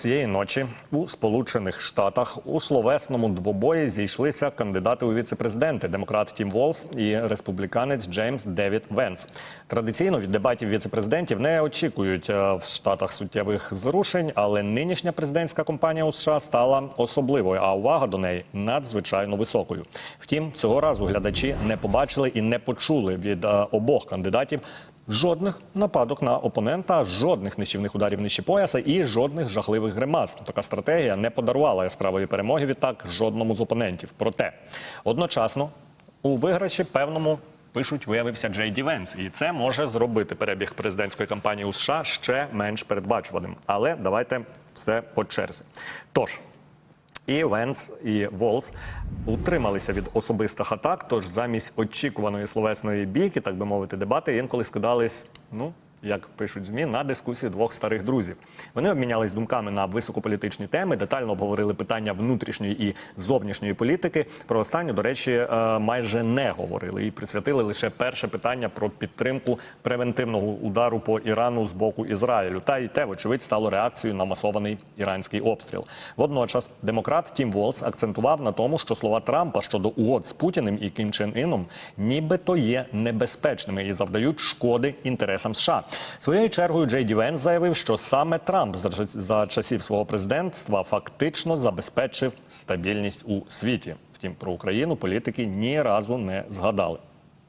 Цієї ночі у Сполучених Штатах у словесному двобої зійшлися кандидати у віцепрезиденти демократ Тім Волс і республіканець Джеймс Девід Венс. Традиційно від дебатів віцепрезидентів не очікують е, в штатах суттєвих зрушень, але нинішня президентська кампанія у США стала особливою, а увага до неї надзвичайно високою. Втім, цього разу глядачі не побачили і не почули від е, обох кандидатів. Жодних нападок на опонента, жодних нищівних ударів нижче пояса і жодних жахливих гримас. Така стратегія не подарувала яскравої перемоги відтак жодному з опонентів. Проте одночасно у виграші певному пишуть виявився Джей Ді Венс, і це може зробити перебіг президентської кампанії у США ще менш передбачуваним. Але давайте все по черзі. Тож. І Венс і Волс утрималися від особистих атак. Тож замість очікуваної словесної бійки, так би мовити, дебати інколи скидались, ну як пишуть змі, на дискусії двох старих друзів. Вони обмінялись думками на високополітичні теми, детально обговорили питання внутрішньої і зовнішньої політики. Про останню, до речі, е, майже не говорили і присвятили лише перше питання про підтримку превентивного удару по Ірану з боку Ізраїлю. Та й те, вочевидь, стало реакцією на масований іранський обстріл. Водночас демократ Тім Волс акцентував на тому, що слова Трампа щодо угод з Путіним і Кім Чен Іном нібито є небезпечними і завдають шкоди інтересам США. Своєю чергою Джей Дівен заявив, що саме Трамп за, часів свого президентства фактично забезпечив стабільність у світі. Втім, про Україну політики ні разу не згадали.